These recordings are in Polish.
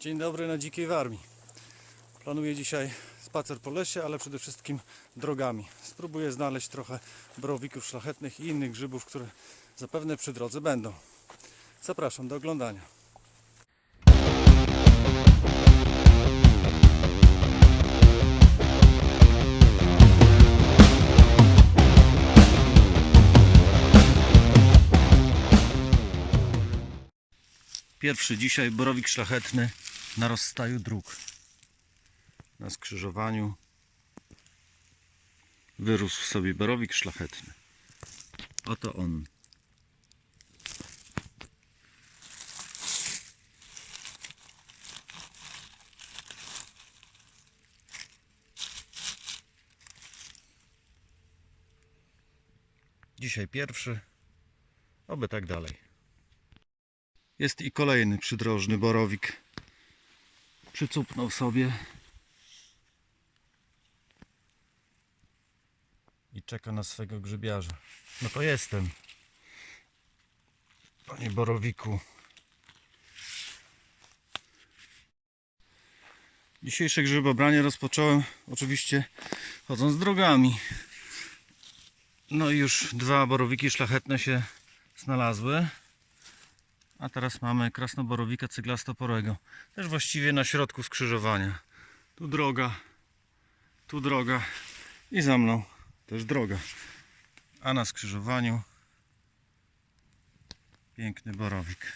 Dzień dobry na Dzikiej Warmii. Planuję dzisiaj spacer po lesie, ale przede wszystkim drogami. Spróbuję znaleźć trochę borowików szlachetnych i innych grzybów, które zapewne przy drodze będą. Zapraszam do oglądania. Pierwszy dzisiaj borowik szlachetny na rozstaju dróg. Na skrzyżowaniu wyrósł sobie borowik szlachetny. Oto on. Dzisiaj pierwszy, oby tak dalej. Jest i kolejny przydrożny borowik. Przycupnął sobie. I czeka na swego grzybiarza. No to jestem. Panie borowiku. Dzisiejsze grzybobranie rozpocząłem oczywiście chodząc drogami. No i już dwa borowiki szlachetne się znalazły. A teraz mamy krasnoborowika cyglastoporego. Też właściwie na środku skrzyżowania. Tu droga, tu droga i za mną też droga. A na skrzyżowaniu piękny borowik.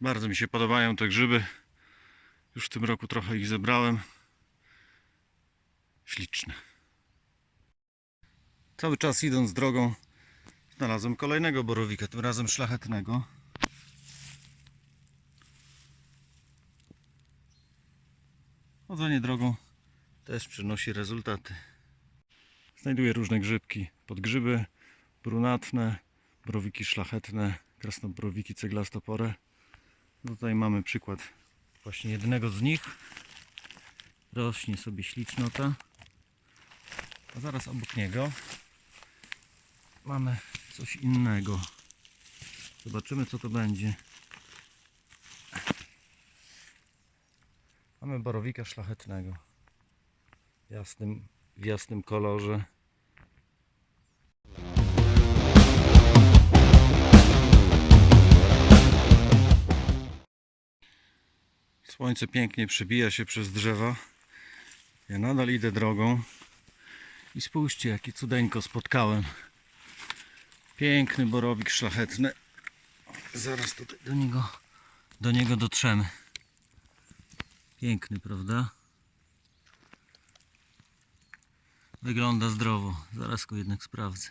Bardzo mi się podobają te grzyby. Już w tym roku trochę ich zebrałem. Śliczne. Cały czas idąc drogą znalazłem kolejnego borowika, tym razem szlachetnego. Chodzenie drogą też przynosi rezultaty. Znajduję różne grzybki, podgrzyby brunatne, borowiki szlachetne, krasnoborowiki ceglastopore. Tutaj mamy przykład właśnie jednego z nich. Rośnie sobie ślicznota. A zaraz obok niego mamy coś innego. Zobaczymy co to będzie. Mamy borowika szlachetnego. Jasnym, w jasnym kolorze. Słońce pięknie przebija się przez drzewa. Ja nadal idę drogą. I spójrzcie, jakie cudeńko spotkałem. Piękny borowik szlachetny. Zaraz tutaj do niego, do niego dotrzemy. Piękny, prawda? Wygląda zdrowo. Zaraz go jednak sprawdzę.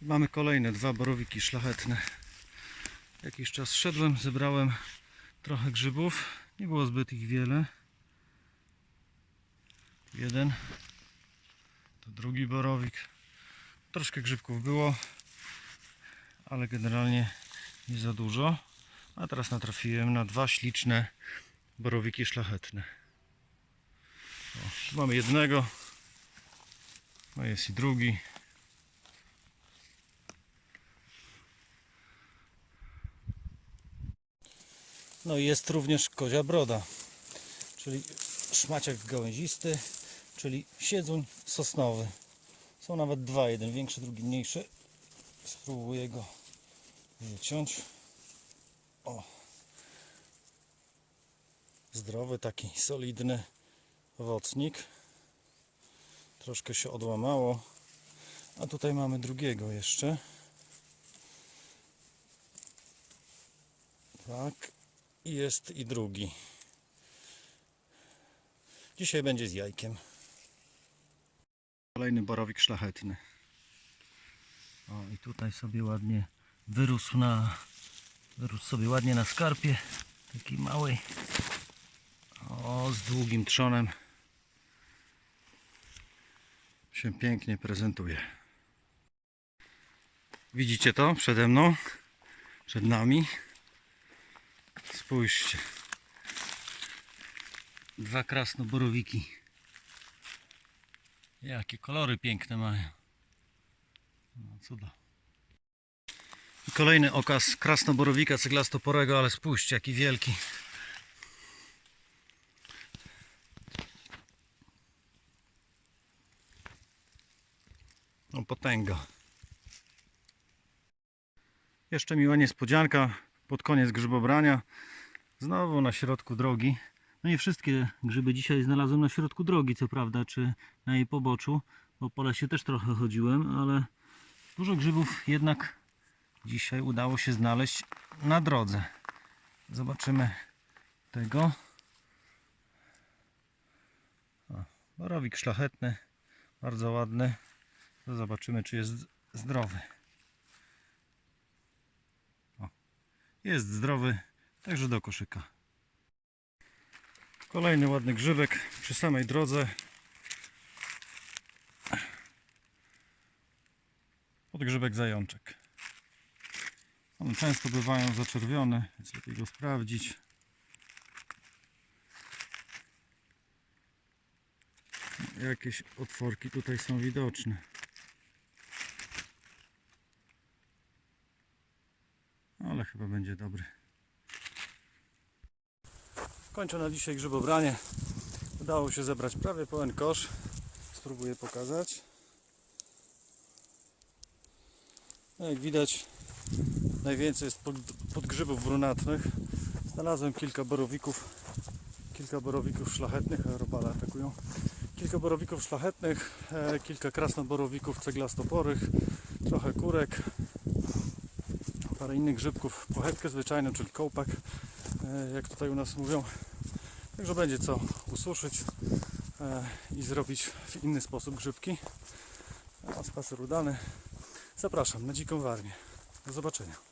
Mamy kolejne dwa borowiki szlachetne. Jakiś czas szedłem, zebrałem trochę grzybów. Nie było zbyt ich wiele. Jeden. To drugi borowik. Troszkę grzybków było, ale generalnie nie za dużo. A teraz natrafiłem na dwa śliczne borowiki szlachetne. O, mamy jednego, a jest i drugi. No i jest również kozia broda, czyli szmaciak gałęzisty, czyli siedzuń sosnowy. Są nawet dwa, jeden większy, drugi mniejszy. Spróbuję go wyciąć. O. Zdrowy, taki solidny owocnik. Troszkę się odłamało. A tutaj mamy drugiego jeszcze. Tak. I jest i drugi. Dzisiaj będzie z jajkiem. Kolejny borowik szlachetny. O i tutaj sobie ładnie wyrósł na wyrósł sobie ładnie na skarpie. Taki mały. O, z długim trzonem. Się pięknie prezentuje. Widzicie to przede mną? Przed nami? Spójrzcie. Dwa krasnoborowiki. Jakie kolory piękne mają. No, cuda. I kolejny okaz krasnoborowika ceglastoporego, ale spójrzcie jaki wielki. No potęga. Jeszcze miła niespodzianka pod koniec grzybobrania. Znowu na środku drogi. No nie wszystkie grzyby dzisiaj znalazłem na środku drogi, co prawda, czy na jej poboczu, bo po lesie też trochę chodziłem, ale dużo grzybów jednak dzisiaj udało się znaleźć na drodze. Zobaczymy tego. O, borowik szlachetny, bardzo ładny. To zobaczymy, czy jest zdrowy. O, jest zdrowy, także do koszyka. Kolejny ładny grzybek przy samej drodze. Podgrzybek zajączek. One często bywają zaczerwione, więc lepiej go sprawdzić. Jakieś otworki tutaj są widoczne. Ale chyba będzie dobry. Kończę na dzisiaj grzybobranie. Udało się zebrać prawie pełen kosz. Spróbuję pokazać. No jak widać, najwięcej jest pod, podgrzybów brunatnych. Znalazłem kilka borowików, kilka borowików szlachetnych, robale atakują. Kilka borowików szlachetnych, e, kilka krasnoborowików ceglastoporych, trochę kurek, parę innych grzybków, pochetkę zwyczajną, czyli kołpak, jak tutaj u nas mówią. Także będzie co ususzyć e, i zrobić w inny sposób grzybki. A spacer udany. Zapraszam na dziką warmię. Do zobaczenia.